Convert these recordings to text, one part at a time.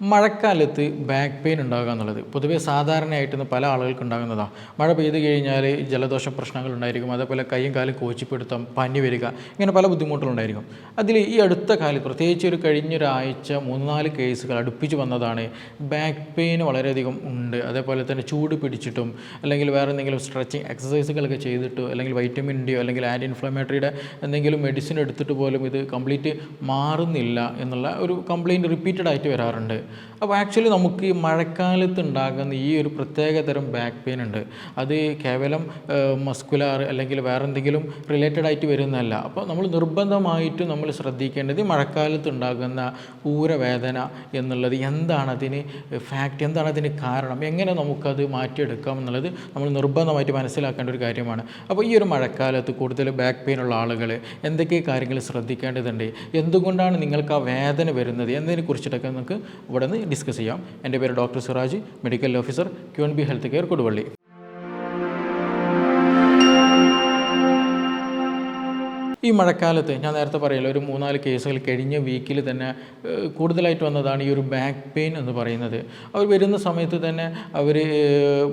മഴക്കാലത്ത് back pain ഉണ്ടാകുക എന്നുള്ളത്. പൊതുവെ സാധാരണയായിട്ട് പല ആളുകൾക്ക് ഉണ്ടാകുന്നതാണ് മഴ പെയ്തു കഴിഞ്ഞാൽ ജലദോഷ പ്രശ്നങ്ങൾ ഉണ്ടായിരിക്കും. അതേപോലെ കൈയും കാലും കോച്ചിപ്പിടുത്തം പനി വരിക ഇങ്ങനെ പല ബുദ്ധിമുട്ടുകളുണ്ടായിരിക്കും അതിൽ ഈ അടുത്ത കാലത്ത് പ്രത്യേകിച്ച് ഒരു കഴിഞ്ഞൊരാഴ്ച മൂന്ന് നാല് കേസുകൾ അടുപ്പിച്ച് വന്നതാണ് ബാക്ക് പെയിൻ വളരെയധികം ഉണ്ട്. അതേപോലെ തന്നെ ചൂട് പിടിച്ചിട്ടും അല്ലെങ്കിൽ വേറെ എന്തെങ്കിലും സ്ട്രെച്ചിങ് എക്സസൈസുകളൊക്കെ ചെയ്തിട്ടോ അല്ലെങ്കിൽ വൈറ്റമിൻ ഡിയോ അല്ലെങ്കിൽ ആന്റി ഇൻഫ്ലമേറ്ററിയുടെ എന്തെങ്കിലും മെഡിസിൻ എടുത്തിട്ട് പോലും ഇത് കംപ്ലീറ്റ് മാറുന്നില്ല എന്നുള്ള ഒരു കംപ്ലയിന്റ് റിപ്പീറ്റഡ് ആയിട്ട് വരാറുണ്ട്. അപ്പോൾ ആക്ച്വലി നമുക്ക് ഈ മഴക്കാലത്ത് ഉണ്ടാകുന്ന ഈ ഒരു പ്രത്യേക തരം ബാക്ക് പെയിൻ ഉണ്ട്. അത് കേവലം മസ്കുലാർ അല്ലെങ്കിൽ വേറെ എന്തെങ്കിലും റിലേറ്റഡ് ആയിട്ട് വരുന്നതല്ല. അപ്പോൾ നമ്മൾ നിർബന്ധമായിട്ടും നമ്മൾ ശ്രദ്ധിക്കേണ്ടത് മഴക്കാലത്ത് ഉണ്ടാകുന്ന ഊരവേദന എന്നുള്ളത് എന്താണ് അതിന് ഫാക്റ്റ് എന്താണ് അതിന് കാരണം എങ്ങനെ നമുക്കത് മാറ്റിയെടുക്കാം എന്നുള്ളത് നമ്മൾ നിർബന്ധമായിട്ട് മനസ്സിലാക്കേണ്ട ഒരു കാര്യമാണ്. അപ്പോൾ ഈ ഒരു മഴക്കാലത്ത് കൂടുതൽ ബാക്ക് പെയിൻ ഉള്ള ആളുകൾ എന്തൊക്കെ കാര്യങ്ങൾ ശ്രദ്ധിക്കേണ്ടതുണ്ട്? എന്തുകൊണ്ടാണ് നിങ്ങൾക്ക് ആ വേദന വരുന്നത്? എന്നതിനെ കുറിച്ചിട്ടൊക്കെ നമുക്ക് ഇവിടെ നിന്ന് ഡിസ്കസ് ചെയ്യാം. എന്റെ പേര് doctor Siraj medical officer Q N B health care Koduvally. ഈ മഴക്കാലത്ത് ഞാൻ നേരത്തെ പറയല്ലോ ഒരു മൂന്നാൽ കേസുകൾ കഴിഞ്ഞ വീക്കിൽ തന്നെ കൂടുതലായിട്ട് വന്നതാണ് ഈ ഒരു ബാക്ക് പെയിൻ എന്ന് പറയുന്നത്. അവർ വരുന്ന സമയത്ത് തന്നെ അവർ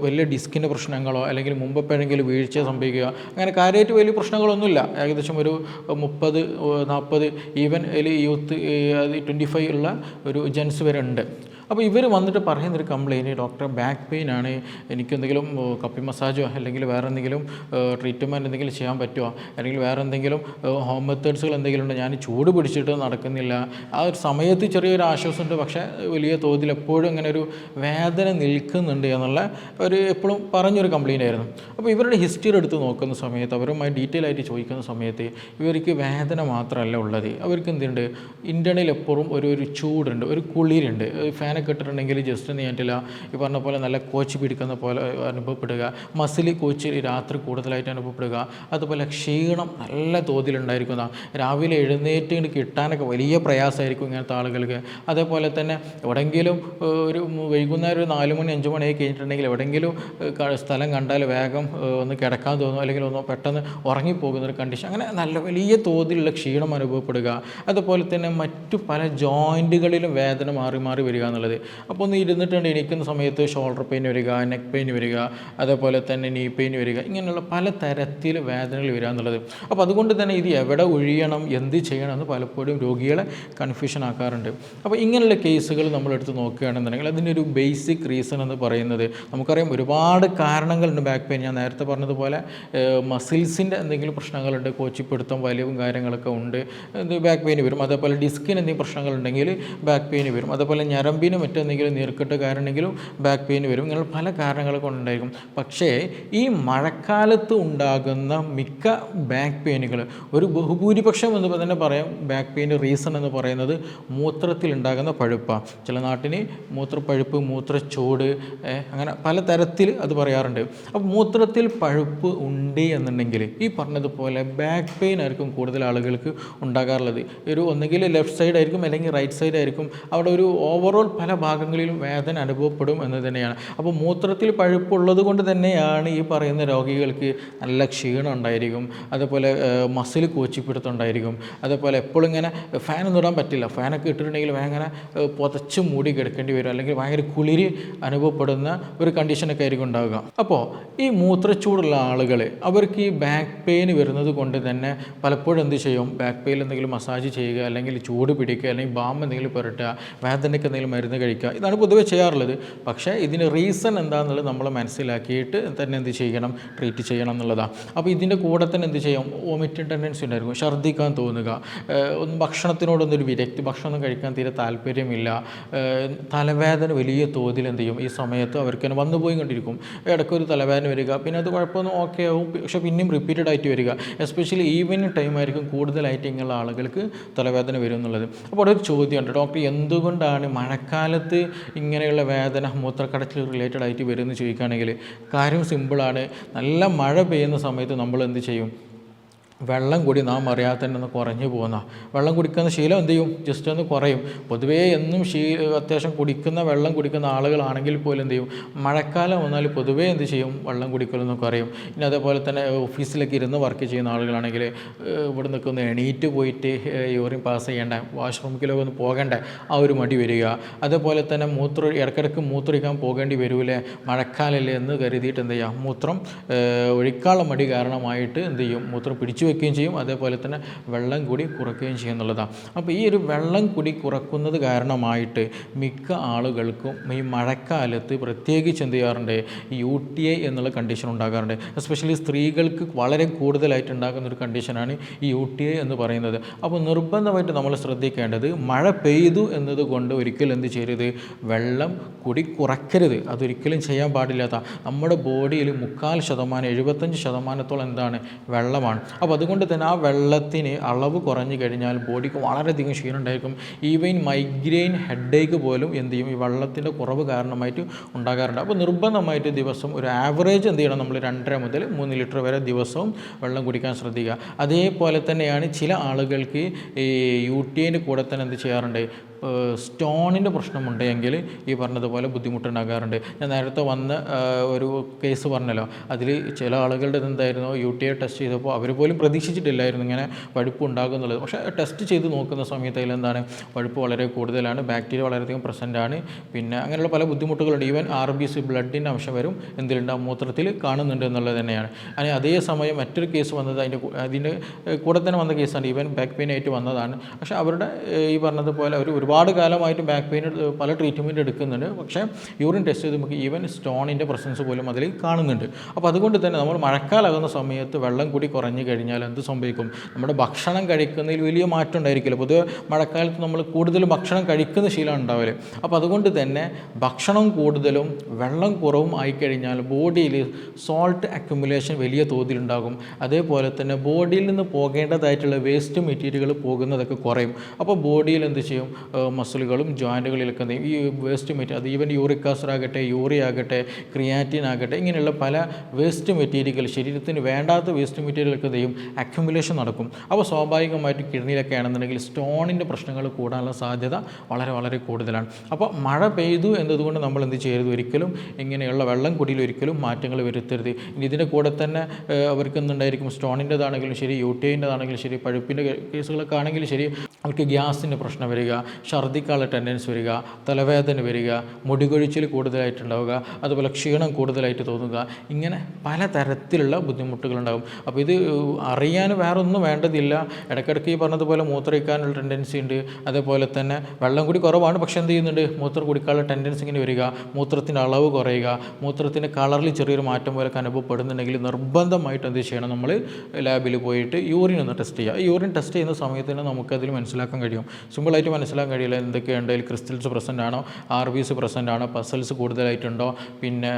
വലിയ ഡിസ്കിന്റെ പ്രശ്നങ്ങളോ അല്ലെങ്കിൽ മുമ്പ് എപ്പോഴെങ്കിലും വീഴ്ച സംഭവിക്കുക അങ്ങനെ കാര്യമായിട്ട് വലിയ പ്രശ്നങ്ങളൊന്നുമില്ല. ഏകദേശം ഒരു മുപ്പത് നാൽപ്പത് ഈവൻ അതിൽ യൂത്ത് ട്വന്റി ഫൈവ് ഉള്ള ഒരു ജെൻസ് വരെ ഉണ്ട്. അപ്പോൾ ഇവർ വന്നിട്ട് പറയുന്നൊരു കംപ്ലയിന്റ് ഡോക്ടർ ബാക്ക് പെയിൻ ആണ് എനിക്കെന്തെങ്കിലും കപ്പി മസാജോ അല്ലെങ്കിൽ വേറെ എന്തെങ്കിലും ട്രീറ്റ്മെന്റ് എന്തെങ്കിലും ചെയ്യാൻ പറ്റുമോ അല്ലെങ്കിൽ വേറെ എന്തെങ്കിലും ഹോം മെത്തേഡ്സുകൾ എന്തെങ്കിലും ഉണ്ടോ? ഞാൻ ചൂട് പിടിച്ചിട്ട് നടക്കുന്നില്ല. ആ ഒരു സമയത്ത് ചെറിയൊരു ആശ്വാസമുണ്ട് പക്ഷേ വലിയ തോതിൽ എപ്പോഴും ഇങ്ങനെ ഒരു വേദന നിൽക്കുന്നുണ്ട് എന്നുള്ള ഒരു എപ്പോഴും പറഞ്ഞൊരു കംപ്ലയിന്റ് ആയിരുന്നു. അപ്പോൾ ഇവരുടെ ഹിസ്റ്ററി എടുത്ത് നോക്കുന്ന സമയത്ത് അവരുമായി ഡീറ്റെയിൽ ആയിട്ട് ചോദിക്കുന്ന സമയത്ത് ഇവർക്ക് വേദന മാത്രമല്ല ഉള്ളത്. അവർക്ക് എന്തുണ്ട്? ഇന്റേർണൽ എപ്പോഴും ഒരു ഒരു ചൂടുണ്ട് ഒരു കുളിരുണ്ട് ഫാനൊക്കെ ഇട്ടിട്ടുണ്ടെങ്കിൽ ജസ്റ്റ് ഒന്ന് ഞാനിട്ടില്ല. ഈ പറഞ്ഞ പോലെ നല്ല കോച്ച് പിടിക്കുന്ന പോലെ അനുഭവപ്പെടുക. മസിലി കോച്ച് രാത്രി കൂടുതലായിട്ട് അനുഭവപ്പെടുക. അതുപോലെ ക്ഷീണം നല്ല തോതിലുണ്ടായിരിക്കുന്ന രാവിലെ എഴുന്നേറ്റ് കിട്ടാനൊക്കെ വലിയ പ്രയാസമായിരിക്കും ഇങ്ങനത്തെ ആളുകൾക്ക്. അതേപോലെ തന്നെ എവിടെയെങ്കിലും ഒരു വൈകുന്നേരം ഒരു നാല് മണി അഞ്ച് മണിയായി കഴിഞ്ഞിട്ടുണ്ടെങ്കിൽ എവിടെയെങ്കിലും സ്ഥലം കണ്ടാൽ വേഗം ഒന്ന് കിടക്കാൻ തോന്നും അല്ലെങ്കിൽ ഒന്ന് പെട്ടെന്ന് ഉറങ്ങിപ്പോകുന്ന ഒരു കണ്ടീഷൻ. അങ്ങനെ നല്ല വലിയ തോതിലുള്ള ക്ഷീണം അനുഭവപ്പെടുക. അതുപോലെ തന്നെ മറ്റു പല ജോയിന്റുകളിലും വേദന മാറി മാറി വരിക എന്നുള്ളത് അപ്പോൾ ഒന്ന് ഇരുന്നിട്ടുണ്ട് എണീക്കുന്ന സമയത്ത് ഷോൾഡർ പെയിൻ വരിക നെക്ക് പെയിൻ വരിക അതേപോലെ തന്നെ നീ പെയിൻ വരിക ഇങ്ങനെയുള്ള പല തരത്തിൽ വേദനകൾ വരിക എന്നുള്ളത്. അപ്പോൾ അതുകൊണ്ട് തന്നെ ഇത് എവിടെ ഒഴിയണം എന്ത് ചെയ്യണം എന്ന് പലപ്പോഴും രോഗികളെ കൺഫ്യൂഷൻ ആക്കാറുണ്ട്. അപ്പോൾ ഇങ്ങനെയുള്ള കേസുകൾ നമ്മളെടുത്ത് നോക്കുകയാണെന്നുണ്ടെങ്കിൽ അതിനൊരു ബേസിക് റീസൺ എന്ന് പറയുന്നത് നമുക്കറിയാം ഒരുപാട് കാരണങ്ങളുണ്ട് ബാക്ക് പെയിൻ ഞാൻ നേരത്തെ പറഞ്ഞതുപോലെ മസിൽസിന്റെ എന്തെങ്കിലും പ്രശ്നങ്ങളുണ്ട് കോച്ചിപ്പിടുത്തം വലിവും കാര്യങ്ങളൊക്കെ ഉണ്ട് ബാക്ക് പെയിൻ വരും. അതേപോലെ ഡിസ്കിന് എന്തെങ്കിലും പ്രശ്നങ്ങളുണ്ടെങ്കിൽ ബാക്ക് പെയിൻ വരും. അതേപോലെ ഞരമ്പിന് മറ്റെന്തെങ്കിലും നീർക്കെട്ട് കാരണമെങ്കിലും ബാക്ക് പെയിൻ വരും. ഇങ്ങനെ പല കാരണങ്ങൾ കൊണ്ടുണ്ടായിരിക്കും. പക്ഷേ ഈ മഴക്കാലത്ത് ഉണ്ടാകുന്ന മിക്ക ബാക്ക് പെയിനുകൾ ഒരു ബഹുഭൂരിപക്ഷം എന്ന് തന്നെ പറയാം. ബാക്ക് പെയിന്റെ റീസൺ എന്ന് പറയുന്നത് മൂത്രത്തിൽ ഉണ്ടാകുന്ന പഴുപ്പാണ് ചില നാട്ടിന് മൂത്രപ്പഴുപ്പ് മൂത്രച്ചൂട് അങ്ങനെ പല തരത്തിൽ അത് പറയാറുണ്ട്. അപ്പോൾ മൂത്രത്തിൽ പഴുപ്പ് ഉണ്ട് എന്നുണ്ടെങ്കിൽ ഈ പറഞ്ഞതുപോലെ ബാക്ക് പെയിൻ ആയിരിക്കും കൂടുതൽ ആളുകൾക്ക് ഉണ്ടാകാറുള്ളത്. ഒരു ഒന്നുകിൽ ലെഫ്റ്റ് സൈഡ് ആയിരിക്കും അല്ലെങ്കിൽ റൈറ്റ് സൈഡ് ആയിരിക്കും. അവിടെ ഒരു ഓവറോൾ പല ഭാഗങ്ങളിലും വേദന അനുഭവപ്പെടും എന്ന് തന്നെയാണ്. അപ്പോൾ മൂത്രത്തിൽ പഴുപ്പുള്ളത് കൊണ്ട് തന്നെയാണ് ഈ പറയുന്ന രോഗികൾക്ക് നല്ല ക്ഷീണം ഉണ്ടായിരിക്കും. അതുപോലെ മസിൽ കോച്ചിപ്പിടുത്തുണ്ടായിരിക്കും അതുപോലെ എപ്പോഴും ഇങ്ങനെ ഫാനൊന്നും ഇടാൻ പറ്റില്ല. ഫാനൊക്കെ ഇട്ടിട്ടുണ്ടെങ്കിൽ ഭയങ്കര പുതച്ച് മൂടി കിടക്കേണ്ടി വരും. അല്ലെങ്കിൽ ഭയങ്കര കുളിരി അനുഭവപ്പെടുന്ന ഒരു കണ്ടീഷനൊക്കെ ആയിരിക്കും ഉണ്ടാവുക. അപ്പോൾ ഈ മൂത്രച്ചൂടുള്ള ആളുകൾ അവർക്ക് ഈ ബാക്ക് പെയിൻ വരുന്നത് കൊണ്ട് തന്നെ പലപ്പോഴും എന്ത് ചെയ്യും? ബാക്ക് പെയിൻ എന്തെങ്കിലും മസാജ് ചെയ്യുക അല്ലെങ്കിൽ ചൂട് പിടിക്കുക അല്ലെങ്കിൽ ബാം എന്തെങ്കിലും പുരട്ടുക വേദനയ്ക്ക് എന്തെങ്കിലും മരുന്ന് കഴിക്കുക. ഇതാണ് പൊതുവെ ചെയ്യാറുള്ളത്. പക്ഷേ ഇതിന് റീസൺ എന്താണെന്നുള്ളത് നമ്മൾ മനസ്സിലാക്കിയിട്ട് തന്നെ എന്ത് ചെയ്യണം? ട്രീറ്റ് ചെയ്യണം എന്നുള്ളതാണ് അപ്പോൾ ഇതിന്റെ കൂടെ തന്നെ എന്ത് ചെയ്യാം? വോമിറ്റിംഗ് ടെൻഡൻസി ഉണ്ടായിരിക്കും. ഛർദ്ദിക്കാൻ തോന്നുക. ഒന്ന് ഭക്ഷണത്തിനോടൊന്നൊരു വിരക്തി ഭക്ഷണം കഴിക്കാൻ തീരെ താല്പര്യമില്ല. തലവേദന വലിയ തോതിൽ എന്ത് ചെയ്യും? ഈ സമയത്ത് അവർക്ക് വന്നു പോയി കൊണ്ടിരിക്കും ഇടയ്ക്കൊരു തലവേദന വരിക. പിന്നെ അത് കുഴപ്പമൊന്നും ഓക്കെ ആവും. പക്ഷേ പിന്നെയും റിപ്പീറ്റഡ് ആയിട്ട് വരിക. എസ്പെഷ്യലി ഈവനിങ് ടൈം ആയിരിക്കും കൂടുതലായിട്ട് ഇങ്ങനെയുള്ള ആളുകൾക്ക് തലവേദന വരും എന്നുള്ളത്. അപ്പോൾ അവിടെ ഒരു ചോദ്യമുണ്ട്. ഡോക്ടർ എന്തുകൊണ്ടാണ് മഴക്കാലത്ത് ഇങ്ങനെയുള്ള വേദന മൂത്രക്കടച്ചിൽ റിലേറ്റഡ് ആയിട്ട് വരുമെന്ന് ചോദിക്കുകയാണെങ്കിൽ കാര്യം സിമ്പിളാണ് നല്ല മഴ പെയ്യുന്ന സമയത്ത് നമ്മൾ എന്ത് ചെയ്യും? വെള്ളം കൂടി നാം അറിയാതെ തന്നെ ഒന്ന് കുറഞ്ഞു പോകുന്ന. വെള്ളം കുടിക്കുന്ന ശീലം എന്ത് ചെയ്യും? ജസ്റ്റ് ഒന്ന് കുറയും. പൊതുവേ എന്നും ശീ അത്യാവശ്യം കുടിക്കുന്ന വെള്ളം കുടിക്കുന്ന ആളുകളാണെങ്കിൽ പോലും എന്ത് ചെയ്യും? മഴക്കാലം വന്നാൽ പൊതുവേ എന്ത് ചെയ്യും? വെള്ളം കുടിക്കലൊന്ന് കുറയും. ഇനി അതേപോലെ തന്നെ ഓഫീസിലൊക്കെ ഇരുന്ന് വർക്ക് ചെയ്യുന്ന ആളുകളാണെങ്കിൽ ഇവിടെ നിൽക്കുന്ന എണീറ്റ് പോയിട്ട് യൂറിൻ പാസ് ചെയ്യേണ്ട വാഷ്റൂമിലൊക്കെ ഒന്ന് പോകേണ്ട ആ ഒരു മടി വരിക. അതേപോലെ തന്നെ മൂത്ര ഇടയ്ക്കിടയ്ക്ക് മൂത്രിക്കാൻ പോകേണ്ടി വരൂലേ? മഴക്കാലല്ലേ എന്ന് കരുതിയിട്ട് എന്ത് ചെയ്യുക മൂത്രം ഒഴിക്കാനുള്ള മടി കാരണമായിട്ട് എന്ത് ചെയ്യും? മൂത്രം പിടിച്ചു വെക്കുകയും ചെയ്യും. അതേപോലെ തന്നെ വെള്ളം കൂടി കുറയ്ക്കുകയും ചെയ്യും എന്നുള്ളതാണ് അപ്പോൾ ഈ ഒരു വെള്ളം കൂടി കുറക്കുന്നത് കാരണമായിട്ട് മിക്ക ആളുകൾക്കും ഈ മഴക്കാലത്ത് പ്രത്യേകിച്ച് എന്ത് ചെയ്യാറുണ്ട്? യു ടി ഐ എന്നുള്ള കണ്ടീഷൻ ഉണ്ടാകാറുണ്ട്. എസ്പെഷ്യലി സ്ത്രീകൾക്ക് വളരെ കൂടുതലായിട്ട് ഉണ്ടാകുന്ന ഒരു കണ്ടീഷനാണ് ഈ യു ടി ഐ എന്ന് പറയുന്നത്. അപ്പോൾ നിർബന്ധമായിട്ട് നമ്മൾ ശ്രദ്ധിക്കേണ്ടത് മഴ പെയ്തു എന്നതുകൊണ്ട് ഒരിക്കലും എന്ത് ചെയ്യരുത്? വെള്ളം കുടി കുറയ്ക്കരുത്. അതൊരിക്കലും ചെയ്യാൻ പാടില്ലാത്ത. നമ്മുടെ ബോഡിയിൽ മുക്കാൽ ശതമാനം എഴുപത്തഞ്ച് ശതമാനത്തോളം എന്താണ്? വെള്ളമാണ്. അപ്പോൾ അതുകൊണ്ട് തന്നെ ആ വെള്ളത്തിന് അളവ് കുറഞ്ഞു കഴിഞ്ഞാൽ ബോഡിക്ക് വളരെയധികം ക്ഷീണം ഉണ്ടായിരിക്കും ഈവൻ മൈഗ്രെയിൻ ഹെഡേക്ക് പോലും എന്ത് ചെയ്യും? ഈ വെള്ളത്തിന്റെ കുറവ് കാരണമായിട്ട് ഉണ്ടാകാറുണ്ട്. അപ്പോൾ നിർബന്ധമായിട്ട് ദിവസം ഒരു ആവറേജ് എന്ത് ചെയ്യണം? നമ്മൾ രണ്ടര മുതൽ മൂന്ന് ലിറ്റർ വരെ ദിവസവും വെള്ളം കുടിക്കാൻ ശ്രദ്ധിക്കുക. അതേപോലെ തന്നെയാണ് ചില ആളുകൾക്ക് ഈ യു ടി എന്റെ കൂടെ തന്നെ എന്ത് ചെയ്യാറുണ്ട്? സ്റ്റോണിന്റെ പ്രശ്നമുണ്ടെങ്കിൽ ഈ പറഞ്ഞതുപോലെ ബുദ്ധിമുട്ടുണ്ടാകാറുണ്ട്. ഞാൻ നേരത്തെ വന്ന ഒരു കേസ് പറഞ്ഞല്ലോ. അതിൽ ചില ആളുകളുടെ എന്തായിരുന്നു യു ടി ഐ ടെസ്റ്റ് ചെയ്തപ്പോൾ അവർ പോലും പ്രതീക്ഷിച്ചിട്ടില്ലായിരുന്നു ഇങ്ങനെ വഴുപ്പ് ഉണ്ടാകുന്നുള്ളത്. പക്ഷേ ടെസ്റ്റ് ചെയ്ത് നോക്കുന്ന സമയത്ത് അതിലെന്താണ് വഴുപ്പ് വളരെ കൂടുതലാണ് ബാക്ടീരിയ വളരെയധികം പ്രസന്റ് ആണ്. പിന്നെ അങ്ങനെയുള്ള പല ബുദ്ധിമുട്ടുകളുണ്ട്. ഈവൻ ആർ ബി സി ബ്ലഡിന്റെ അംശം വരും എന്തിലുണ്ട് ആ മൂത്രത്തിൽ കാണുന്നുണ്ട് എന്നുള്ളത് തന്നെയാണ്. അതിന് അതേ സമയം മറ്റൊരു കേസ് വന്നത് അതിന്റെ അതിന്റെ കൂടെ തന്നെ വന്ന കേസാണ്. ഈവൻ ബാക്ക് പെയിൻ ആയിട്ട് വന്നതാണ്. പക്ഷേ അവരുടെ ഈ പറഞ്ഞതുപോലെ അവർ ഒരുപാട് കാലമായിട്ട് ബാക്ക് പെയിൻ പല ട്രീറ്റ്മെന്റ് എടുക്കുന്നുണ്ട്. പക്ഷേ യൂറിൻ ടെസ്റ്റ് ചെയ്ത് നമുക്ക് ഈവൻ സ്റ്റോണിന്റെ പ്രസൻസ് പോലും അതിൽ കാണുന്നുണ്ട്. അപ്പോൾ അതുകൊണ്ട് തന്നെ നമ്മൾ മഴക്കാലാകുന്ന സമയത്ത് വെള്ളം കൂടി കുറഞ്ഞു കഴിഞ്ഞാൽ എന്ത് സംഭവിക്കും? നമ്മുടെ ഭക്ഷണം കഴിക്കുന്നതിൽ വലിയ മാറ്റം ഉണ്ടായിരിക്കില്ല. പൊതുവെ മഴക്കാലത്ത് നമ്മൾ കൂടുതൽ ഭക്ഷണം കഴിക്കുന്ന ശീലം ഉണ്ടാവില്ല അപ്പോൾ അതുകൊണ്ട് തന്നെ ഭക്ഷണം കൂടുതലും വെള്ളം കുറവും ആയിക്കഴിഞ്ഞാൽ ബോഡിയിൽ സോൾട്ട് അക്യുമുലേഷൻ വലിയ തോതിലുണ്ടാകും. അതേപോലെ തന്നെ ബോഡിയിൽ നിന്ന് പോകേണ്ടതായിട്ടുള്ള വേസ്റ്റ് മെറ്റീരിയലുകൾ പോകുന്നതൊക്കെ കുറയും. അപ്പോൾ ബോഡിയിൽ എന്ത് ചെയ്യും? മസിലുകളും ജോയിന്റുകളിലൊക്കെ ഈ വേസ്റ്റ് മെറ്റീരിയൽ അത് ഈവൻ യൂറിക് ആകട്ടെ യൂറിയ ആകട്ടെ ക്രിയാറ്റിൻ ആകട്ടെ ഇങ്ങനെയുള്ള പല വേസ്റ്റ് മെറ്റീരിയൽ ശരീരത്തിന് വേണ്ടാത്ത വേസ്റ്റ് മെറ്റീരിയലൊക്കെ ചെയ്യും? അക്യുമുലേഷൻ നടക്കും. അപ്പോൾ സ്വാഭാവികമായിട്ട് കിഡ്നിയിലൊക്കെ ആണെന്നുണ്ടെങ്കിൽ സ്റ്റോണിന്റെ പ്രശ്നങ്ങൾ കൂടാനുള്ള സാധ്യത വളരെ വളരെ കൂടുതലാണ്. അപ്പോൾ മഴ പെയ്തു എന്നതുകൊണ്ട് നമ്മൾ എന്ത് ചെയ്യരുത്? ഒരിക്കലും ഇങ്ങനെയുള്ള വെള്ളം കുടിയിൽ ഒരിക്കലും മാറ്റങ്ങൾ വരുത്തരുത്. ഇനി ഇതിന്റെ കൂടെ തന്നെ അവർക്ക് എന്തുണ്ടായിരിക്കും? സ്റ്റോണിന്റെതാണെങ്കിലും ശരി യു ടി ഐന്റെതാണെങ്കിലും ശരി പഴുപ്പിന്റെ കേസുകളൊക്കെ ആണെങ്കിലും ശരി അവർക്ക് ഗ്യാസിന്റെ പ്രശ്നം വരിക ഛർദ്ദിക്കാനുള്ള ടെൻഡൻസ് വരിക തലവേദന വരിക മുടികൊഴിച്ചിൽ കൂടുതലായിട്ടുണ്ടാവുക അതുപോലെ ക്ഷീണം കൂടുതലായിട്ട് തോന്നുക ഇങ്ങനെ പല തരത്തിലുള്ള ബുദ്ധിമുട്ടുകളുണ്ടാകും. അപ്പോൾ ഇത് അറിയാൻ വേറെ ഒന്നും വേണ്ടതില്ല. ഇടയ്ക്കിടയ്ക്ക് ഈ പറഞ്ഞതുപോലെ മൂത്രമൊഴിക്കാനുള്ള ടെൻഡൻസി ഉണ്ട്. അതേപോലെ തന്നെ വെള്ളം കൂടി കുറവാണ് പക്ഷേ എന്ത് ചെയ്യുന്നുണ്ട്? മൂത്രം കുടിക്കാനുള്ള ടെൻഡൻസി ഇങ്ങനെ വരിക മൂത്രത്തിന്റെ അളവ് കുറയുക മൂത്രത്തിന്റെ കളറിൽ ചെറിയൊരു മാറ്റം പോലൊക്കെ അനുഭവപ്പെടുന്നുണ്ടെങ്കിൽ നിർബന്ധമായിട്ട് എന്ത് ചെയ്യണം? നമ്മൾ ലാബിൽ പോയിട്ട് യൂറിൻ ഒന്ന് ടെസ്റ്റ് ചെയ്യുക. യൂറിൻ ടെസ്റ്റ് ചെയ്യുന്ന സമയത്ത് തന്നെ നമുക്കതിൽ മനസ്സിലാക്കാൻ കഴിയും. സിമ്പിളായിട്ട് മനസ്സിലാക്കാൻ കഴിയില്ല എന്തൊക്കെയുണ്ട്? അതിൽ ക്രിസ്റ്റൽസ് പ്രസന്റ് ആണോ ആർ ബി സി പ്രസന്റ് ആണോ പസൽസ് കൂടുതലായിട്ടുണ്ടോ? പിന്നെ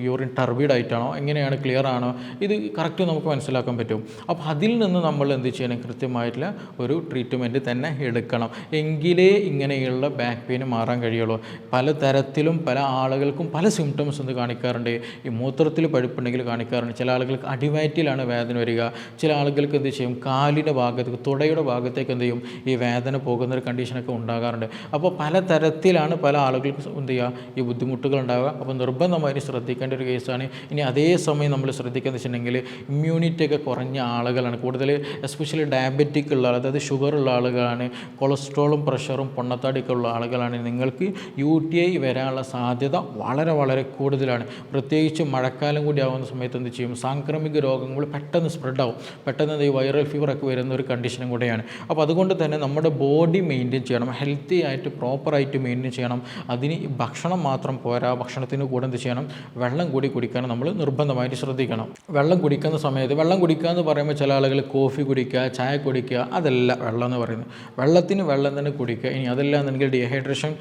യൂറിൻ ടർബീഡ് ആയിട്ടാണോ എങ്ങനെയാണ് ക്ലിയർ ആണോ? ഇത് കറക്റ്റ് നമുക്ക് മനസ്സിലാക്കാൻ പറ്റും. അപ്പോൾ അതിൽ നിന്ന് നമ്മൾ എന്ത് ചെയ്യണം? കൃത്യമായിട്ടുള്ള ഒരു ട്രീറ്റ്മെന്റ് തന്നെ എടുക്കണം. എങ്കിലേ ഇങ്ങനെയുള്ള ബാക്ക് പെയിൻ മാറാൻ കഴിയുള്ളൂ. പല തരത്തിലും പല ആളുകൾക്കും പല സിംറ്റംസ് എന്ത് കാണിക്കാറുണ്ട്. ഈ മൂത്രത്തിൽ പഴുപ്പുണ്ടെങ്കിൽ കാണിക്കാറുണ്ട്. ചില ആളുകൾക്ക് അടിവയറ്റിലാണ് വേദന വരിക. ചില ആളുകൾക്ക് എന്ത് ചെയ്യും? കാലിന്റെ ഭാഗത്തേക്ക് തുടയുടെ ഭാഗത്തേക്ക് എന്ത് ചെയ്യും? ഈ വേദന പോകുന്ന ഒരു കണ്ടീഷനൊക്കെ ഉണ്ടാകാറുണ്ട്. അപ്പോൾ പല തരത്തിലാണ് പല ആളുകൾക്ക് എന്ത് ചെയ്യുക? ഈ ബുദ്ധിമുട്ടുകൾ ഉണ്ടാവുക. അപ്പോൾ നിർബന്ധമായിട്ട് ശ്രദ്ധിക്കേണ്ട ഒരു കേസാണ്. ഇനി അതേ സമയം നമ്മൾ ശ്രദ്ധിക്കുക വെച്ചിട്ടുണ്ടെങ്കിൽ ഇമ്മ്യൂണിറ്റി ഒക്കെ കുറഞ്ഞ ആളുകളാണ്. കൂടുതൽ എസ്പെഷ്യലി ഡയബറ്റിക് ഉള്ള അതായത് ഷുഗർ ഉള്ള ആളുകളാണ്. കൊളസ്ട്രോളും പ്രഷറും പൊണ്ണത്താടിയൊക്കെ ഉള്ള ആളുകളാണ്. നിങ്ങൾക്ക് യു ടി ഐ വരാനുള്ള സാധ്യത വളരെ വളരെ കൂടുതലാണ്. പ്രത്യേകിച്ച് മഴക്കാലം കൂടി ആവുന്ന സമയത്ത് എന്ത് ചെയ്യും? സാംക്രമിക രോഗങ്ങൾ പെട്ടെന്ന് സ്പ്രെഡ് ആവും. പെട്ടെന്ന് ഈ വൈറൽ ഫീവറൊക്കെ വരുന്ന ഒരു കണ്ടീഷനും കൂടെയാണ്. അപ്പോൾ അതുകൊണ്ട് തന്നെ നമ്മുടെ ബോഡി മെയിന്റെയിൻ ചെയ്യണം. ഹെൽത്തി ആയിട്ട് പ്രോപ്പറായിട്ട് മെയിന്റെയിൻ ചെയ്യണം. അതിന് ഭക്ഷണം മാത്രം പോരാ ഭക്ഷണത്തിന് കൂടെ എന്ത് ചെയ്യണം? വെള്ളം കൂടി കുടിക്കാൻ നമ്മൾ നിർബന്ധമായിട്ട് ശ്രദ്ധിക്കണം. വെള്ളം കുടിക്കുന്ന സമയത്ത് വെള്ളം കുടിക്കുക എന്ന് പറയുമ്പോൾ ചില ആളുകൾ കോഫി കുടിക്കുക ചായ കുടിക്കുക അതല്ല വെള്ളം എന്ന് പറയുന്നത്. വെള്ളത്തിന് വെള്ളം തന്നെ കുടിക്കുക. ഇനി അതല്ല എന്നെങ്കിൽ ഡീഹൈഡ്രേഷൻ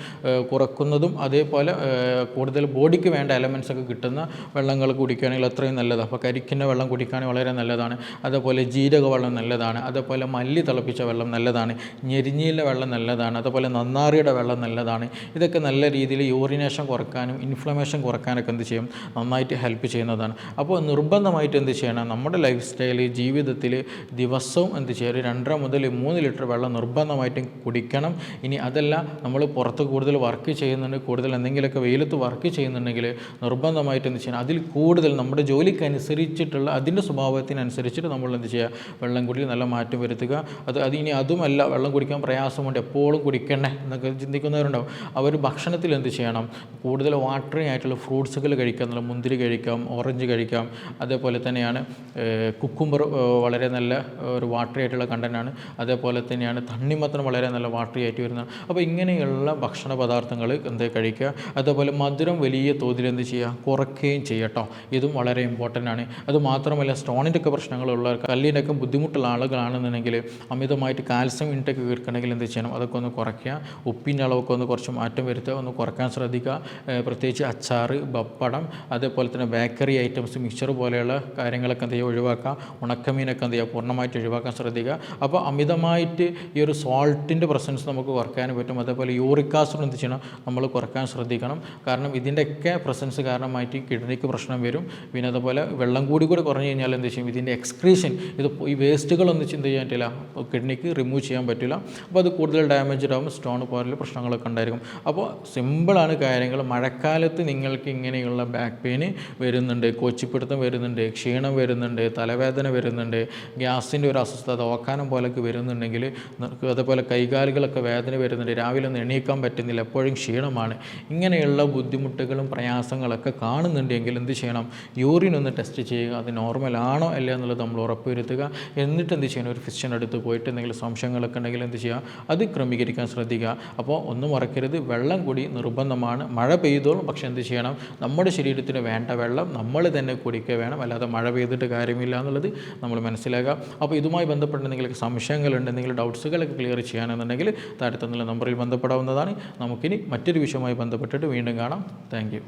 കുറക്കുന്നതും അതേപോലെ കൂടുതൽ ബോഡിക്ക് വേണ്ട എലമെൻസ് ഒക്കെ കിട്ടുന്ന വെള്ളങ്ങൾ കുടിക്കുകയാണെങ്കിൽ അത്രയും നല്ലതാണ്. അപ്പോൾ കരിക്കിന്റെ വെള്ളം കുടിക്കുകയാണെങ്കിൽ വളരെ നല്ലതാണ്. അതേപോലെ ജീരക വെള്ളം നല്ലതാണ്. അതേപോലെ മല്ലി തിളപ്പിച്ച വെള്ളം നല്ലതാണ്. ഞെരിഞ്ഞിയിലെ വെള്ളം നല്ലതാണ്. അതുപോലെ നന്നാറിയുടെ വെള്ളം നല്ലതാണ്. ഇതൊക്കെ നല്ല രീതിയിൽ യൂറിനേഷൻ കുറക്കാനും ഇൻഫ്ലമേഷൻ കുറക്കാനൊക്കെ എന്ത് ചെയ്യും? നന്നായിട്ട് ഹെൽപ്പ് ചെയ്യുന്നതാണ്. അപ്പോൾ നിർബന്ധമായിട്ട് എന്ത് ചെയ്യണം? നമ്മുടെ ലൈഫ് സ്റ്റൈൽ ജീവിതത്തിൽ ദിവസവും എന്ത് ചെയ്യുക ഒരു രണ്ടര മുതൽ മൂന്ന് ലിറ്റർ വെള്ളം നിർബന്ധമായിട്ടും കുടിക്കണം. ഇനി അതല്ല നമ്മൾ പുറത്ത് കൂടുതൽ വർക്ക് ചെയ്യുന്നുണ്ട് കൂടുതൽ എന്തെങ്കിലുമൊക്കെ വെയിലത്ത് വർക്ക് ചെയ്യുന്നുണ്ടെങ്കിൽ നിർബന്ധമായിട്ട് എന്ത് ചെയ്യണം? അതിൽ കൂടുതൽ നമ്മുടെ ജോലിക്ക് അനുസരിച്ചിട്ടുള്ള അതിന്റെ സ്വഭാവത്തിനനുസരിച്ചിട്ട് നമ്മൾ എന്ത് ചെയ്യുക? വെള്ളം കുടിയിൽ നല്ല മാറ്റം വരുത്തുക. അത് അത് ഇനി അതുമല്ല വെള്ളം കുടിക്കാൻ പ്രയാസമുണ്ട്. എപ്പോഴും കുടിക്കണേ എന്നൊക്കെ ചിന്തിക്കുന്നവരുണ്ടാവും. അവർ ഭക്ഷണത്തിൽ എന്ത് ചെയ്യണം? കൂടുതൽ വാട്ടറി ആയിട്ടുള്ള ഫ്രൂട്ട്സുകൾ കഴിക്കുക എന്നുള്ള മുന്തിരി കഴിക്കാം ഓറഞ്ച് കഴിക്കാം അതേപോലെ തന്നെയാണ് കുക്കുംബർ വളരെ നല്ല ഒരു വാട്ടറി ആയിട്ടുള്ള കണ്ടന്റാണ് അതേപോലെ തന്നെയാണ് തണ്ണിമത്തനം വളരെ നല്ല വാട്ടറി ആയിട്ട് വരുന്നതാണ് അപ്പോൾ ഇങ്ങനെയുള്ള ഭക്ഷണ പദാർത്ഥങ്ങൾ എന്ത് കഴിക്കുക? അതേപോലെ മധുരം വലിയ തോതിൽ എന്ത് ചെയ്യുക? കുറയ്ക്കുകയും ചെയ്യട്ടോ ഇതും വളരെ ഇമ്പോർട്ടന്റ് ആണ്. അതുമാത്രമല്ല സ്റ്റോണിന്റെ ഒക്കെ പ്രശ്നങ്ങളുള്ള കല്ലിന്റെ ഒക്കെ ബുദ്ധിമുട്ടുള്ള ആളുകളാണെന്നുണ്ടെങ്കിൽ അമിതമായിട്ട് കാൽസ്യം ഇൻടേക്ക് തീർക്കണമെങ്കിൽ എന്ത് ചെയ്യണം? അതൊക്കെ ഒന്ന് കുറയ്ക്കുക. ഉപ്പിന്റെ അളവൊക്കെ ഒന്ന് കുറച്ച് മാറ്റം വരുത്തുക. ഒന്ന് കുറയ്ക്കാൻ ശ്രദ്ധിക്കുക. പ്രത്യേകിച്ച് അച്ചാറ് പപ്പടം അതേപോലെ തന്നെ ബേക്കറി ഐറ്റംസ് മിക്സർ പോലെയുള്ള കാര്യങ്ങളൊക്കെ എന്ത് ചെയ്യുക ഒഴിവാക്കുക. ഉണക്കമീനൊക്കെ എന്ത് ചെയ്യുക പൂർണമായിട്ട് ഒഴിവാക്കാൻ ശ്രദ്ധിക്കുക. അപ്പോൾ അമിതമായിട്ട് ഈ ഒരു സോൾട്ടിന്റെ പ്രസൻസ് നമുക്ക് കുറയ്ക്കാനും പറ്റും. അതേപോലെ യൂറിക് ആസിഡ് എന്ത് ചെയ്യണം നമ്മൾ കുറയ്ക്കാൻ ശ്രദ്ധിക്കണം. കാരണം ഇതിന്റെയൊക്കെ പ്രസൻസ് കാരണമായിട്ട് കിഡ്നിക്ക് പ്രശ്നം വരും. പിന്നെ അതുപോലെ വെള്ളം കൂടി കൂടി കുറഞ്ഞു കഴിഞ്ഞാൽ എന്ത് ചെയ്യും ഇതിന്റെ എക്സ്ക്രീഷൻ ഇത് ഈ വേസ്റ്റുകളൊന്നും ചിന്ത ചെയ്യാൻ പറ്റില്ല. കിഡ്നിക്ക് റിമൂവ് ചെയ്യാൻ പറ്റില്ല. അപ്പോൾ അത് കൂടുതൽ ഡാമേജ്ഡ് ആകും സ്റ്റോൺ പോലുള്ള പ്രശ്നങ്ങളൊക്കെ ഉണ്ടായിരിക്കും. അപ്പോൾ സിമ്പിളാണ് കാര്യങ്ങൾ. മഴക്കാലത്ത് നിങ്ങൾക്ക് ഇങ്ങനെയുള്ള ബാക്ക് പെയിൻ വരുന്നുണ്ട് കൊച്ചിപ്പിടുത്തം വരുന്നുണ്ട് ക്ഷീണം വരുന്നുണ്ട് തലവേദന വരുന്നുണ്ട് ഗ്യാസിന്റെ ഒരു അസ്വസ്ഥത ഓക്കാനം പോലൊക്കെ വരുന്നുണ്ടെങ്കിൽ അതേപോലെ കൈകാലുകളൊക്കെ വേദന വരുന്നുണ്ട് രാവിലെ ഒന്നും എണീക്കാൻ പറ്റുന്നില്ല എപ്പോഴും ക്ഷീണമാണ്. ഇങ്ങനെയുള്ള ബുദ്ധിമുട്ടുകളും പ്രയാസങ്ങളൊക്കെ കാണുന്നുണ്ടെങ്കിൽ എന്ത് ചെയ്യണം? യൂറിൻ ഒന്ന് ടെസ്റ്റ് ചെയ്യുക. അത് നോർമൽ ആണോ അല്ല എന്നുള്ളത് നമ്മൾ ഉറപ്പുവരുത്തുക. എന്നിട്ട് എന്ത് ചെയ്യണം? ഒരു ഫിസിഷ്യൻ അടുത്ത് പോയിട്ട് എന്തെങ്കിലും സംശയങ്ങളൊക്കെ ഉണ്ടെങ്കിൽ എന്ത് ചെയ്യുക? അത് ക്രമീകരിക്കാൻ ശ്രദ്ധിക്കുക. അപ്പോൾ ഒന്നും മറക്കരുത്. വെള്ളം കൂടി നിർബന്ധമാണ്. മഴ പെയ്തോളും പക്ഷെ എന്ത് ചെയ്യണം? നമ്മുടെ ശരീരത്തിന് വേണ്ട വെള്ളം നമ്മൾ തന്നെ കുടിക്കുക വേണം. അല്ലാതെ മഴ പെയ്തിട്ട് കാര്യമില്ല എന്നുള്ളത് നമ്മൾ മനസ്സിലാക്കുക അപ്പോൾ ഇതുമായി ബന്ധപ്പെട്ട് നിങ്ങൾക്ക് സംശയങ്ങളുണ്ട് എന്തെങ്കിലും ഡൗട്ട്സുകളൊക്കെ ക്ലിയർ ചെയ്യാനെന്നുണ്ടെങ്കിൽ താഴത്തെ നമ്പറിൽ ബന്ധപ്പെടാവുന്നതാണ്. നമുക്കിനി മറ്റൊരു വിഷയവുമായി ബന്ധപ്പെട്ടിട്ട് വീണ്ടും കാണാം. താങ്ക്